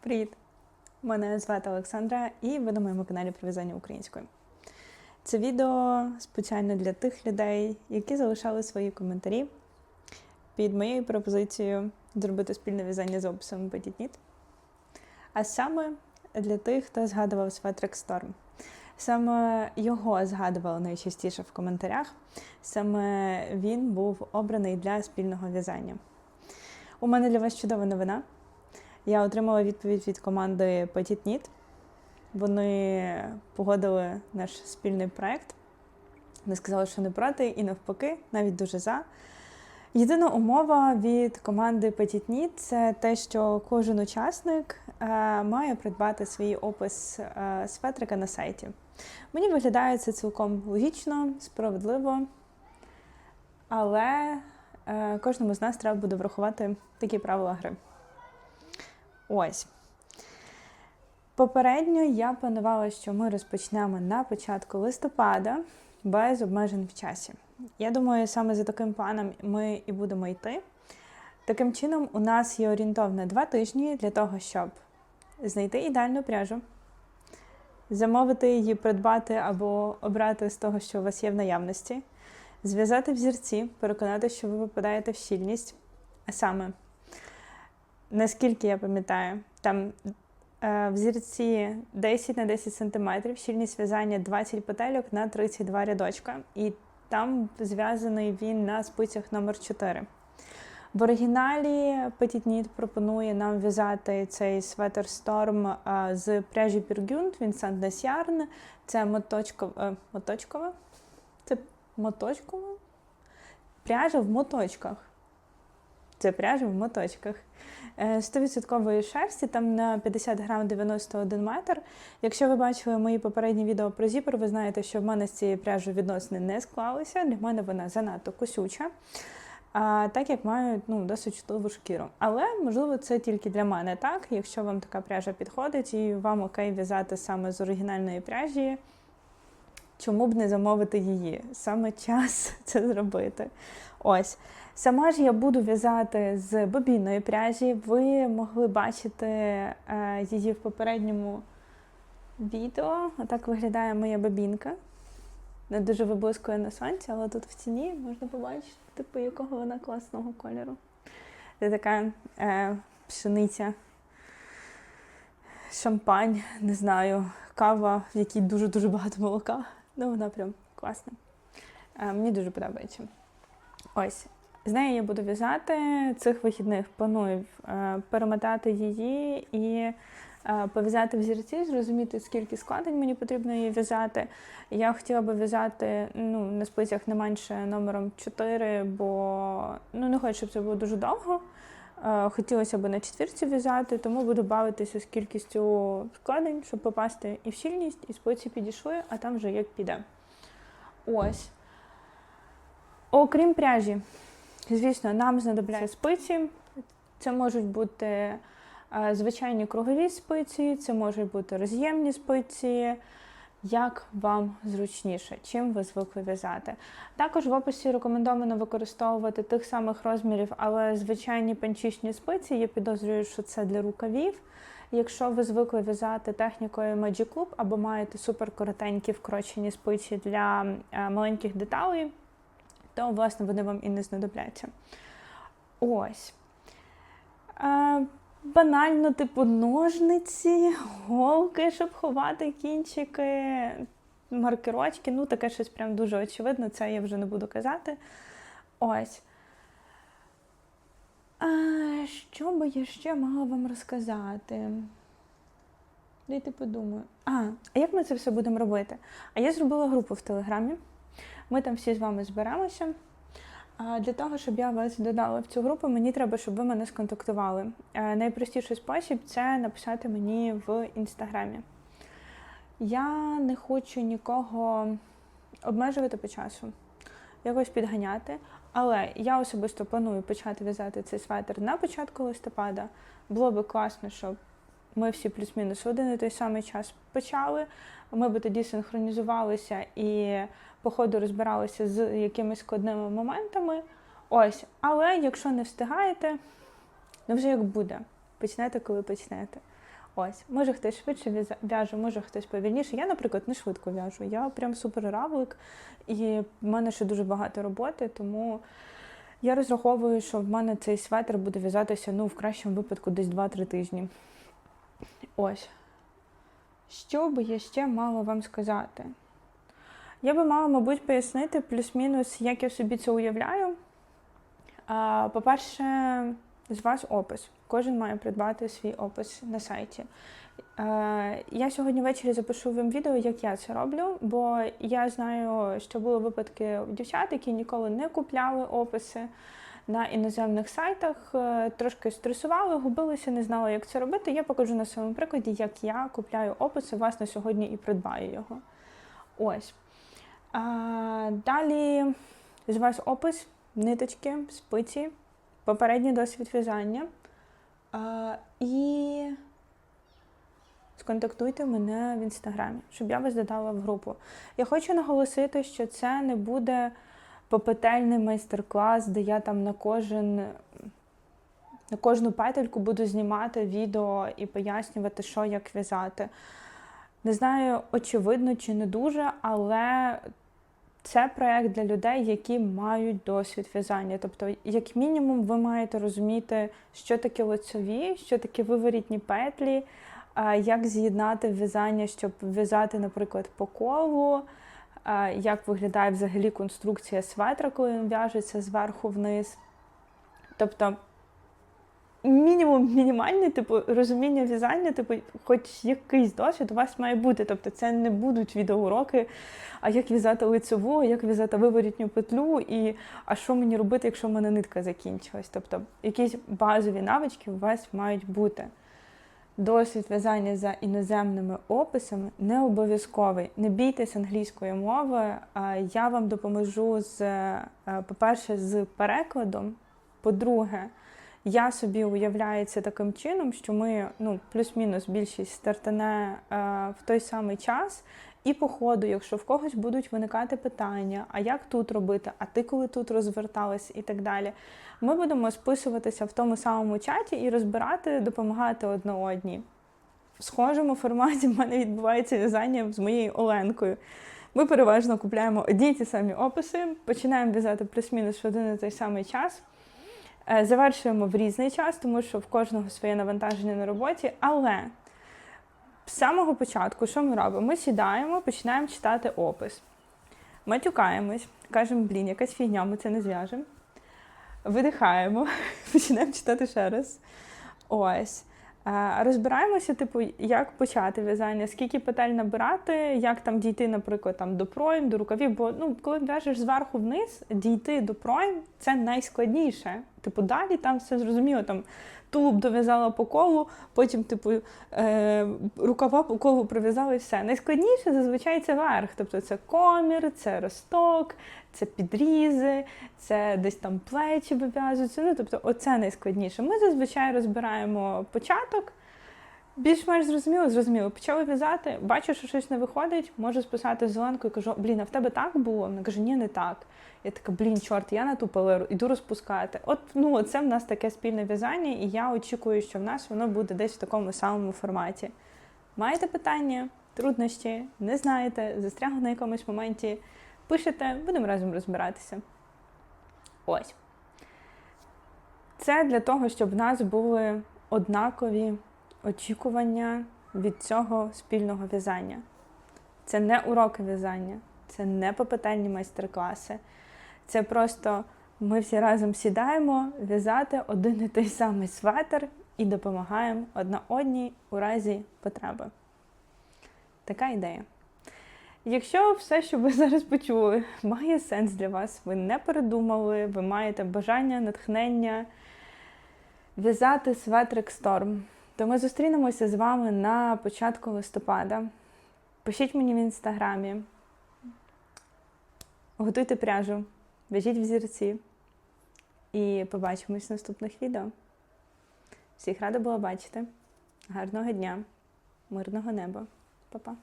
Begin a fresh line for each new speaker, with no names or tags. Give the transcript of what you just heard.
Привіт! Мене звати Олександра, і ви на моєму каналі про в'язання українською. Це відео спеціально для тих людей, які залишали свої коментарі під моєю пропозицією зробити спільне в'язання з описом Petit. А саме для тих, хто згадував Sweatrek Storm. Саме його згадували найчастіше в коментарях. Саме він був обраний для спільного в'язання. У мене для вас чудова новина. Я отримала відповідь від команди Petit Knit. Вони погодили наш спільний проект. Вони сказали, що не проти, і навпаки, навіть дуже за. Єдина умова від команди Petit Knit – це те, що кожен учасник е, має придбати свій опис е, светрика на сайті. Мені виглядає це цілком логічно, справедливо, але е, кожному з нас треба буде врахувати такі правила гри. Ось. Попередньо я планувала, що ми розпочнемо на початку листопада без обмежень в часі. Я думаю, саме за таким планом ми і будемо йти. Таким чином, у нас є орієнтовно два тижні для того, щоб знайти ідеальну пряжу, замовити її, придбати або обрати з того, що у вас є в наявності, зв'язати взірці, переконати, що ви попадаєте в щільність. А саме, наскільки я пам'ятаю, там е, взірці 10 на 10 см, щільність в'язання 20 петельок на 32 рядочка. І там зв'язаний він на спицях номер 4 В оригіналі Petit Knit пропонує нам в'язати цей светер Storm е, з пряжі він Sandnes Yarn. Це моточкова, е, моточкова? Це моточкова? Пряжа в моточках. Це пряжа в моточках. Е, 100% шерсті, там на 50 грам 91 метр. Якщо ви бачили мої попередні відео про зіпер, ви знаєте, що в мене з цією пряжею відносини не склалися. Для мене вона занадто косюча, а, так як маю ну, досить чутливу шкіру. Але, можливо, це тільки для мене так. Якщо вам така пряжа підходить і вам окей в'язати саме з оригінальної пряжі, чому б не замовити її? Саме час це зробити. Ось. Сама ж я буду в'язати з бобінної пряжі. Ви могли бачити е, її в попередньому відео. Отак виглядає моя бобінка. Не дуже виблискує на сонці, але тут в тіні можна побачити, типу, якого вона класного кольору. Це така е, пшениця, шампань, не знаю, кава, в якій дуже-дуже багато молока. Ну, вона прям класна. Е, мені дуже подобається. Ось. З нею я буду в'язати цих вихідних. Планую е, перемотати її і е, пов'язати взірці, зрозуміти, скільки складень мені потрібно її в'язати. Я хотіла би в'язати ну, на спицях не менше номером 4, бо ну, не хочу, щоб це було дуже довго. Е, Хотілося б на четвірці в'язати, тому буду бавитися з кількістю складень, щоб попасти і в щільність, і спиці підійшли, а там вже як піде. Ось. Окрім пряжі, звісно, нам знадобляться спиці. Це можуть бути е, звичайні кругові спиці, це можуть бути роз'ємні спиці. Як вам зручніше, чим ви звикли в'язати. Також в описі рекомендовано використовувати тих самих розмірів, але звичайні панчічні спиці. Я підозрюю, що це для рукавів. Якщо ви звикли в'язати технікою Magic Loop або маєте суперкоротенькі вкорочені спиці для е, маленьких деталей, то, власне, вони вам і не знадобляться. Ось. Е, банально, типу, ножниці, голки, щоб ховати кінчики, маркерочки. Ну, таке щось прям дуже очевидно, це я вже не буду казати. Ось. А, що би я ще могла вам розказати? Дайте подумаю. А, а як ми це все будемо робити? А я зробила групу в Телеграмі. Ми там всі з вами зберемося. Для того, щоб я вас додала в цю групу, мені треба, щоб ви мене сконтактували. Е, Найпростіший спосіб це написати мені в інстаграмі. Я не хочу нікого обмежувати по часу, якось підганяти. Але я особисто планую почати в'язати цей светр на початку листопада. Було би класно, щоб ми всі плюс-мінус один і той самий час почали. Ми би тоді синхронізувалися і по ходу розбиралися з якимись складними моментами. Ось, але якщо не встигаєте, ну вже як буде. Почнете, коли почнете. Ось, може хтось швидше в'яже, може хтось повільніше. Я, наприклад, не швидко в'яжу. Я прям супер равлик, і в мене ще дуже багато роботи, тому я розраховую, що в мене цей светр буде в'язатися ну, в кращому випадку десь 2-3 тижні. Ось. Що би я ще мала вам сказати? Я би мала, мабуть, пояснити плюс-мінус, як я собі це уявляю. По-перше, з вас опис. Кожен має придбати свій опис на сайті. Я сьогодні ввечері запишу вам відео, як я це роблю, бо я знаю, що були випадки дівчат, які ніколи не купляли описи на іноземних сайтах, е, трошки стресували, губилися, не знали, як це робити. Я покажу на своєму прикладі, як я купляю описи, власне, сьогодні і придбаю його. Ось. Далі з вас опис, ниточки, спиці, попередній досвід в'язання. І сконтактуйте мене в інстаграмі, щоб я вас додала в групу. Я хочу наголосити, що це не буде попетельний майстер-клас, де я там на кожен. На кожну петельку буду знімати відео і пояснювати, що як в'язати. Не знаю, очевидно чи не дуже, але це проєкт для людей, які мають досвід в'язання. Тобто, як мінімум, ви маєте розуміти, що таке лицеві, що таке виворітні петлі, як з'єднати в'язання, щоб в'язати, наприклад, по колу, як виглядає взагалі конструкція светра, коли він в'яжеться зверху вниз. Тобто, мінімум мінімальний, типу, розуміння в'язання, типу, хоч якийсь досвід у вас має бути. Тобто це не будуть відеоуроки, а як в'язати лицеву, а як в'язати виворітню петлю, і а що мені робити, якщо в мене нитка закінчилась. Тобто якісь базові навички у вас мають бути. Досвід в'язання за іноземними описами не обов'язковий. Не бійтесь англійської мови. Я вам допоможу з, е, по-перше, з перекладом. По-друге, я собі уявляю це таким чином, що ми ну, плюс-мінус більшість стартане е, в той самий час. І по ходу, якщо в когось будуть виникати питання, а як тут робити, а ти коли тут розверталась і так далі, ми будемо списуватися в тому самому чаті і розбирати, допомагати одне одній. В схожому форматі в мене відбувається в'язання з моєю Оленкою. Ми переважно купляємо одні ті самі описи, починаємо в'язати плюс-мінус в один і той самий час. Е, Завершуємо в різний час, тому що в кожного своє навантаження на роботі. Але з самого початку, що ми робимо? Ми сідаємо, починаємо читати опис. Матюкаємось, кажемо, блін, якась фігня, ми це не зв'яжемо. Видихаємо, починаємо читати ще раз. Ось. Е, Розбираємося, типу, як почати в'язання, скільки петель набирати, як там дійти, наприклад, там до пройм, до рукавів. Бо ну, коли в'яжеш зверху вниз, дійти до пройм це найскладніше. Типу, далі там все зрозуміло. Там тулуб дов'язала по колу, потім, типу, е, рукава по колу пров'язала і все. Найскладніше зазвичай це верх. Тобто це комір, це росток, це підрізи, це десь там плечі вив'язуються. Ну, тобто, оце найскладніше. Ми зазвичай розбираємо початок. Більш-менш зрозуміло, зрозуміло. Почали в'язати, бачу, що щось не виходить, можу списати зеленку і кажу, блін, а в тебе так було? Вона каже, ні, не так. Я така, блін, чорт, я натупила, іду розпускати. От ну, це в нас таке спільне в'язання, і я очікую, що в нас воно буде десь в такому самому форматі. Маєте питання, труднощі, не знаєте, застрягли на якомусь моменті, пишете, будемо разом розбиратися. Ось. Це для того, щоб в нас були однакові очікування від цього спільного в'язання. Це не уроки в'язання, це не попитальні майстер-класи. Це просто ми всі разом сідаємо в'язати один і той самий светр і допомагаємо одна одній у разі потреби. Така ідея. Якщо все, що ви зараз почули, має сенс для вас, ви не передумали, ви маєте бажання, натхнення в'язати светрик Storm, то ми зустрінемося з вами на початку листопада. Пишіть мені в інстаграмі, готуйте пряжу, в'яжіть взірці і побачимось в наступних відео. Всіх рада була бачити. Гарного дня, мирного неба. Па-па.